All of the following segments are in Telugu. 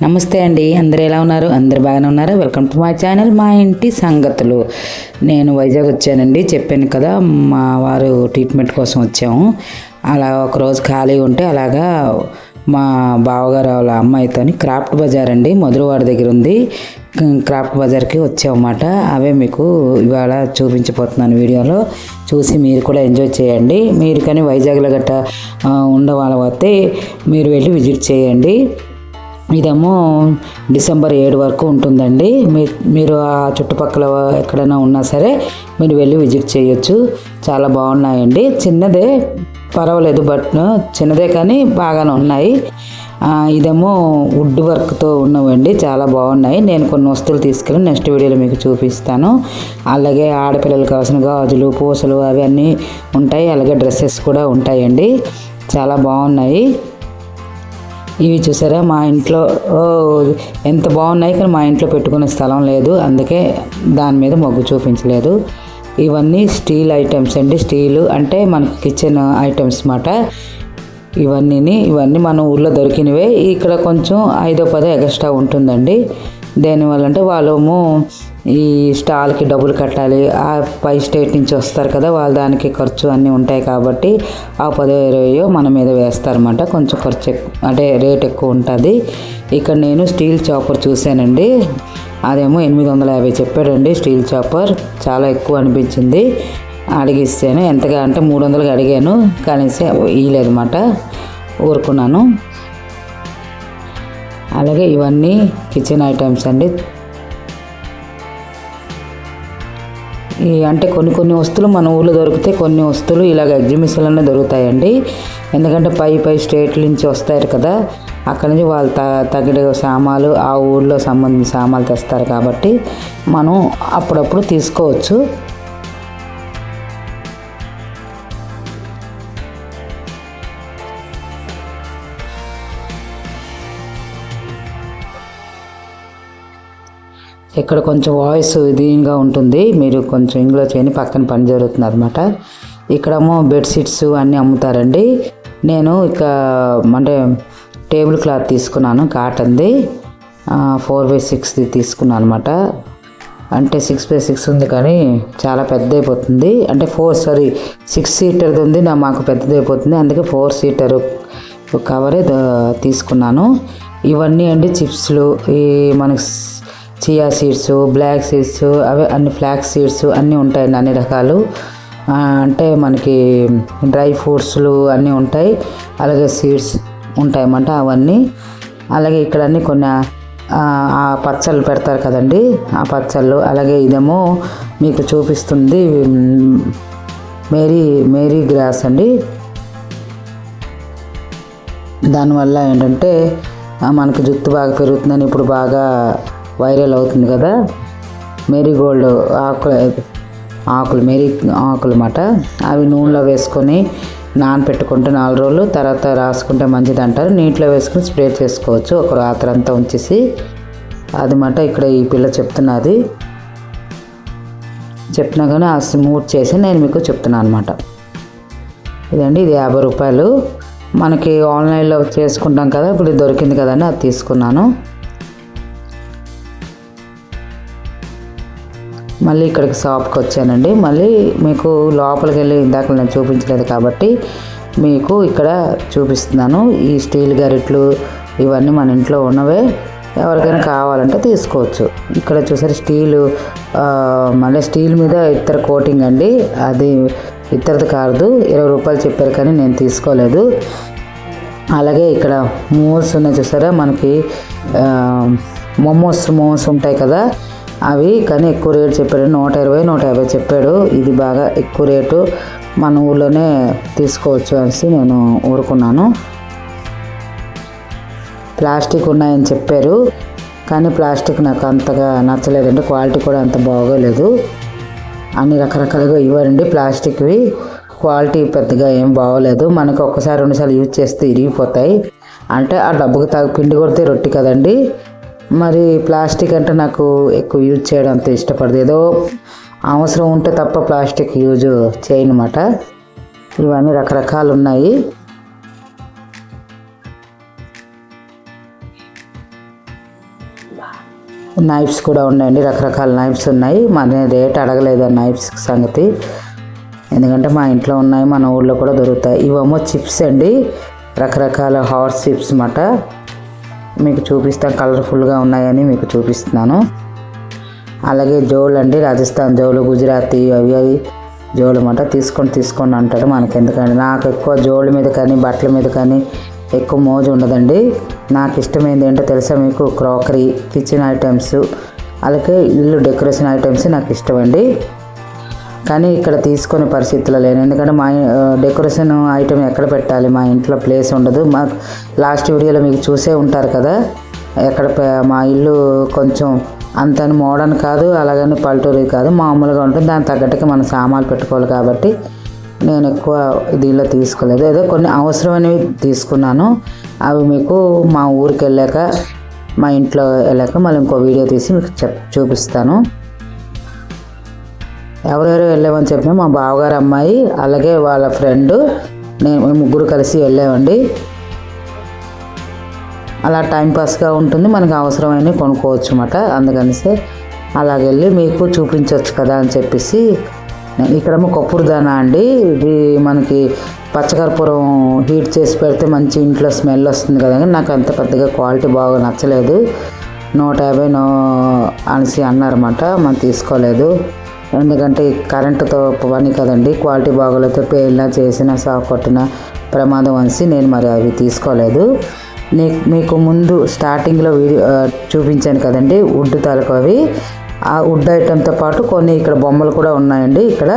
నమస్తే అండి. అందరు ఎలా ఉన్నారు? అందరు బాగానే ఉన్నారు? వెల్కమ్ టు మై ఛానల్ మా ఇంటి సంగతులు. నేను వైజాగ్ వచ్చానండి. చెప్పాను కదా మా వారు ట్రీట్మెంట్ కోసం వచ్చాము. అలా ఒక రోజు ఖాళీ ఉంటే అలాగా మా బావగారు వాళ్ళ అమ్మాయితోని క్రాఫ్ట్ బజార్ అండి. మధురవాడ దగ్గర ఉంది. క్రాఫ్ట్ బజార్కి వచ్చామన్నమాట. అవే మీకు ఇవాళ చూపించబోతున్నాను వీడియోలో. చూసి మీరు కూడా ఎంజాయ్ చేయండి. మీరు కానీ వైజాగ్లో గట్ట ఉండవాళ్ళ వస్తే మీరు వెళ్ళి విజిట్ చేయండి. ఇదేమో డిసెంబర్ ఏడు వరకు ఉంటుందండి. మీ మీరు ఆ చుట్టుపక్కల ఎక్కడైనా ఉన్నా సరే మీరు వెళ్ళి విజిట్ చేయొచ్చు. చాలా బాగున్నాయండి. చిన్నదే పర్వాలేదు బట్ చిన్నదే కానీ బాగానే ఉన్నాయి. ఇదేమో వుడ్ వర్క్తో ఉన్నవండి. చాలా బాగున్నాయి. నేను కొన్ని వస్తువులు తీసుకెళ్ళి నెక్స్ట్ వీడియోలో మీకు చూపిస్తాను. అలాగే ఆడపిల్లలకు కావాల్సిన గాజులు పూసలు అవన్నీ ఉంటాయి. అలాగే డ్రెస్సెస్ కూడా ఉంటాయండి. చాలా బాగున్నాయి. ఇవి చూసారా? మా ఇంట్లో ఎంత బాగున్నాయి కానీ మా ఇంట్లో పెట్టుకునే స్థలం లేదు. అందుకే దాని మీద మొగ్గు చూపించలేదు. ఇవన్నీ స్టీల్ ఐటమ్స్ అండి. స్టీలు అంటే మన కిచెన్ ఐటమ్స్ అన్నమాట. ఇవన్నీ ఇవన్నీ మన ఊళ్ళో దొరికినవే. ఇక్కడ కొంచెం ఐదో పదో ఎగస్ట్రా ఉంటుందండి. దేనివల్ల అంటే వాళ్ళము ఈ స్టాల్కి డబ్బులు కట్టాలి. ఆ పై స్టేట్ నుంచి వస్తారు కదా వాళ్ళ దానికి ఖర్చు అన్నీ ఉంటాయి కాబట్టి ఆ పదో ఇరవయో మన మీద వేస్తారన్నమాట. కొంచెం ఖర్చు ఎక్కువ అంటే రేట్ ఎక్కువ ఉంటుంది. ఇక్కడ నేను స్టీల్ చాపర్ చూశానండి. అదేమో ఎనిమిది వందల యాభై చెప్పాడండి స్టీల్ చాపర్. చాలా ఎక్కువ అనిపించింది. అడిగిస్తాను. ఎంతగా అంటే మూడు వందలకి అడిగాను. కానీ ఇయ్యలేదన్నమాట. ఊరుకున్నాను. అలాగే ఇవన్నీ కిచెన్ ఐటమ్స్ అండి. అంటే కొన్ని కొన్ని వస్తువులు మన ఊళ్ళో దొరికితే కొన్ని వస్తువులు ఇలాగ ఎగ్జిబిషన్లోనే దొరుకుతాయండి. ఎందుకంటే పై పై స్టేట్ల నుంచి వస్తారు కదా అక్కడి నుంచి వాళ్ళు త తగిన సామాలు ఆ ఊళ్ళో సంబంధించిన సామాన్లు తెస్తారు కాబట్టి మనం అప్పుడప్పుడు తీసుకోవచ్చు. ఇక్కడ కొంచెం వాయిస్ దీనిగా ఉంటుంది. మీరు కొంచెం ఇంగ్లో చేయని పక్కన పని జరుగుతుంది అనమాట ఇక్కడేమో బెడ్షీట్స్ అన్నీ అమ్ముతారండి. నేను ఇక అంటే టేబుల్ క్లాత్ తీసుకున్నాను కాటన్ది ఫోర్ బై సిక్స్ది తీసుకున్నాను అనమాట అంటే సిక్స్ బై సిక్స్ ఉంది కానీ చాలా పెద్ద అయిపోతుంది అంటే ఫోర్ సారీ సిక్స్ సీటర్ది ఉంది నా మాకు పెద్దది అయిపోతుంది అందుకే ఫోర్ సీటర్ కవరే తీసుకున్నాను. ఇవన్నీ అండి చిప్స్లు. ఈ మనకి చియా సీడ్స్ బ్లాక్ సీడ్స్ అవి అన్ని ఫ్లాక్స్ సీడ్స్ అన్నీ ఉంటాయండి అన్ని రకాలు. అంటే మనకి డ్రై ఫ్రూట్స్లు అన్నీ ఉంటాయి. అలాగే సీడ్స్ ఉంటాయన్నమాట అవన్నీ. అలాగే ఇక్కడ అన్ని కొన్ని ఆ, పచ్చళ్ళు పెడతారు కదండి ఆ పచ్చళ్ళు. అలాగే ఇదేమో మీకు చూపిస్తుంది మేరీ మేరీ గ్రాస్ అండి. దానివల్ల ఏంటంటే మనకు మనకి జుట్టు బాగా పెరుగుతుందని ఇప్పుడు బాగా వైరల్ అవుతుంది కదా? మేరీగోల్డ్ ఆకులు ఆకులు మేరీ ఆకులు అన్నమాట అవి నూనెలో వేసుకొని నానపెట్టుకుంటే నాలుగు రోజులు తర్వాత రాసుకుంటే మంచిది అంటారు. నీటిలో వేసుకుని స్ప్రే చేసుకోవచ్చు. ఒక రాత్రి అంతా ఉంచేసి. అది మాట ఇక్కడ ఈ పిల్ల చెప్తున్నది. చెప్పినా కానీ ఆ మూట్ చేసి నేను మీకు చెప్తున్నాను అనమాట ఇదండి ఇది యాభై రూపాయలు. మనకి ఆన్లైన్లో చేసుకుంటాం కదా ఇప్పుడు దొరికింది కదండి అది తీసుకున్నాను. మళ్ళీ ఇక్కడికి షాప్కి వచ్చానండి. మళ్ళీ మీకు లోపలికి వెళ్ళి ఇందాక నేను చూపించలేదు కాబట్టి మీకు ఇక్కడ చూపిస్తున్నాను. ఈ స్టీల్ గరిట్లు ఇవన్నీ మన ఇంట్లో ఉన్నవే. ఎవరికైనా కావాలంటే తీసుకోవచ్చు. ఇక్కడ చూసారు స్టీలు మళ్ళీ స్టీల్ మీద ఇతర కోటింగ్ అండి. అది ఇతరది కాదు. ఇరవై రూపాయలు చెప్పారు కానీ నేను తీసుకోలేదు. అలాగే ఇక్కడ మోమోస్ ఉన్నాయి చూసారా? మనకి మోమోస్ మోమోస్ ఉంటాయి కదా? అవి కానీ ఎక్కువ రేటు చెప్పాడు. నూట ఇరవై నూట యాభై చెప్పాడు. ఇది బాగా ఎక్కువ రేటు మన ఊళ్ళోనే తీసుకోవచ్చు అనేసి నేను ఊరుకున్నాను. ప్లాస్టిక్ ఉన్నాయని చెప్పారు. కానీ ప్లాస్టిక్ నాకు అంతగా నచ్చలేదండి. క్వాలిటీ కూడా అంత బాగోలేదు. అన్ని రకరకాలుగా ఇవ్వండి ప్లాస్టిక్వి. క్వాలిటీ పెద్దగా ఏం బాగోలేదు. మనకి ఒక్కసారి రెండుసార్లు యూజ్ చేస్తే ఇరిగిపోతాయి. అంటే ఆ డబ్బుకు తగ్గ పిండి కొడితే రొట్టి కదండి. మరి ప్లాస్టిక్ అంటే నాకు ఎక్కువ యూజ్ చేయడం అంత ఇష్టపడదు. ఏదో అవసరం ఉంటే తప్ప ప్లాస్టిక్ యూజ్ చేయనమాట. ఇవన్నీ రకరకాలు ఉన్నాయి. నైఫ్స్ కూడా ఉన్నాయండి రకరకాల నైఫ్స్ ఉన్నాయి. మరి రేట్ అడగలేదు ఆ నైఫ్స్ సంగతి. ఎందుకంటే మా ఇంట్లో ఉన్నాయి మన ఊళ్ళో కూడా దొరుకుతాయి. ఇవేమో చిప్స్ అండి రకరకాల హాట్ చిప్స్ అన్నమాట. మీకు చూపిస్తాను కలర్ఫుల్గా ఉన్నాయని మీకు చూపిస్తున్నాను. అలాగే జోలు అండి రాజస్థాన్ జోలు గుజరాతీ అవి అవి జోలు అన్నమాట. తీసుకొని తీసుకొని అంటారు మనకి ఎందుకంటే నాకు ఎక్కువ జోళ్ళ మీద కానీ బట్టల మీద కానీ ఎక్కువ మోజు ఉండదండి. నాకు ఇష్టమైంది ఏంటో తెలుసా మీకు? Crockery kitchen items. అలాగే ఇల్లు డెకరేషన్ ఐటమ్స్ నాకు ఇష్టమండి కానీ ఇక్కడ తీసుకునే పరిస్థితుల్లో లేను ఎందుకంటే మా డెకరేషన్ ఐటెం ఎక్కడ పెట్టాలి? మా ఇంట్లో ప్లేస్ ఉండదు. మా లాస్ట్ వీడియోలో మీకు చూసే ఉంటారు కదా? ఎక్కడ మా ఇల్లు కొంచెం అంత మోడర్న్ కాదు అలాగని పల్లెటూరు కాదు మామూలుగా ఉంటుంది. దాని తగ్గట్టుగా మనం సామాన్లు పెట్టుకోవాలి కాబట్టి నేను ఎక్కువ దీనిలో తీసుకోలేదు. ఏదో కొన్ని అవసరమైనవి తీసుకున్నాను. అవి మీకు మా ఊరికి వెళ్ళాక మా ఇంట్లో వెళ్ళాక మళ్ళీ ఇంకో వీడియో తీసి మీకు చెప్ చూపిస్తాను. ఎవరెవరు వెళ్ళామని చెప్పినా మా బావగారు అమ్మాయి అలాగే వాళ్ళ ఫ్రెండ్ నేను మేము ముగ్గురు కలిసి వెళ్ళామండి. అలా టైంపాస్గా ఉంటుంది మనకు అవసరమైనవి కొనుక్కోవచ్చు అన్నమాట అందుకనిసే అలాగెళ్ళి మీకు చూపించవచ్చు కదా అని చెప్పేసి ఇక్కడ ఇక్కడేమో దానా అండి. ఇది మనకి పచ్చకర్పూరం హీట్ చేసి పెడితే మంచి ఇంట్లో స్మెల్ వస్తుంది కదా నాకు అంత పెద్దగా క్వాలిటీ బాగా నచ్చలేదు. నూట యాభై నో అనేసి అన్నారన్నమాట మనం తీసుకోలేదు. ఎందుకంటే కరెంటుతో పని కదండి క్వాలిటీ బాగోలేకపోతే పేలినా చేసిన షాక్ కొట్టిన ప్రమాదం అనేసి నేను మరి అవి తీసుకోలేదు. నీ మీకు ముందు స్టార్టింగ్లో వీడియో చూపించాను కదండి వుడ్ తాలూకు అవి. ఆ వుడ్ ఐటెంతో పాటు కొన్ని ఇక్కడ బొమ్మలు కూడా ఉన్నాయండి ఇక్కడ.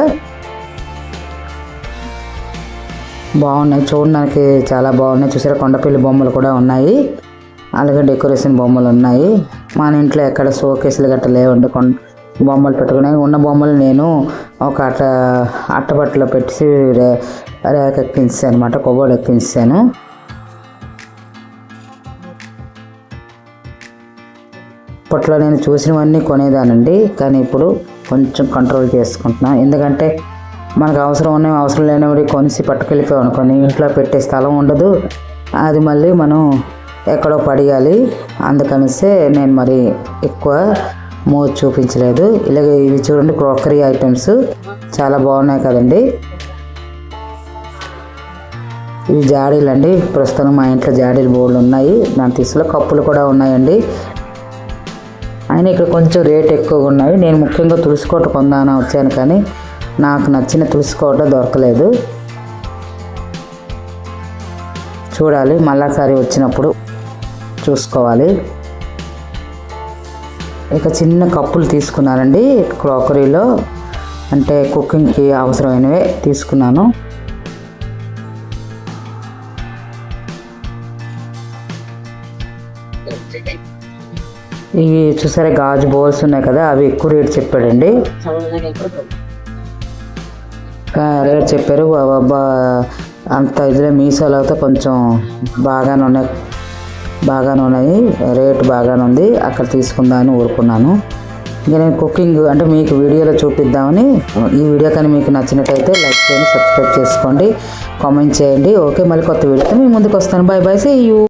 బాగున్నాయి చూడడానికి చాలా బాగున్నాయి. చూసారా కొండపల్లి బొమ్మలు కూడా ఉన్నాయి. అలాగే డెకరేషన్ బొమ్మలు ఉన్నాయి. మన ఇంట్లో ఎక్కడ షోకేసులు గట్ట లేవండి కొండ బొమ్మలు పెట్టుకునే ఉన్న బొమ్మలు నేను ఒక అట్ట అట్టబట్టలో పెట్టి రే రేక ఎక్కించాను అనమాట కొబ్బరి ఎక్కించాను అప్పట్లో నేను చూసినవన్నీ కొనేదానండి కానీ ఇప్పుడు కొంచెం కంట్రోల్ చేసుకుంటున్నాను ఎందుకంటే మనకు అవసరం ఉన్నవి అవసరం లేనివి కొనిసి పట్టుకెళ్ళిపోయాం అనుకోని ఇంట్లో పెట్టే స్థలం ఉండదు. అది మళ్ళీ మనం ఎక్కడో పడేయాలి. అందుకనిసే నేను మరి ఎక్కువ మోజు చూపించలేదు. ఇలాగ ఇవి చూడండి క్రోకరీ ఐటమ్స్. చాలా బాగున్నాయి కదండి. ఇవి జాడీలు అండి. ప్రస్తుతం మా ఇంట్లో జాడీలు బోర్డులు ఉన్నాయి. దాని తీసులో కప్పులు కూడా ఉన్నాయండి. అయినా ఇక్కడ కొంచెం రేట్ ఎక్కువగా ఉన్నాయి. నేను ముఖ్యంగా తులసికోట కొందాన వచ్చాను కానీ నాకు నచ్చిన తులసికోట దొరకలేదు. చూడాలి మళ్ళాసారి వచ్చినప్పుడు చూసుకోవాలి. ఇక చిన్న కప్పులు తీసుకున్నానండి క్రాకరీలో. అంటే కుకింగ్కి అవసరమైనవే తీసుకున్నాను. ఇవి చూసారా గాజు బౌల్స్ ఉన్నాయి కదా అవి ఎక్కువ రేట్ చెప్పాడండి. రేట్ చెప్పారు. అంత ఇదిలో మీషోలో అయితే కొంచెం బాగానే ఉన్నాయి. బాగానే ఉన్నాయి. రేట్ బాగానే ఉంది. అక్కడ తీసుకుందామని ఊరుకున్నాను. ఇంకా నేను కుకింగ్ అంటే మీకు వీడియోలో చూపిద్దామని ఈ వీడియో కానీ మీకు నచ్చినట్టయితే లైక్ చేయండి సబ్స్క్రైబ్ చేసుకోండి కామెంట్ చేయండి. ఓకే మళ్ళీ కొత్త వీడియోతో మీ ముందుకు వస్తాను. Bye bye see you.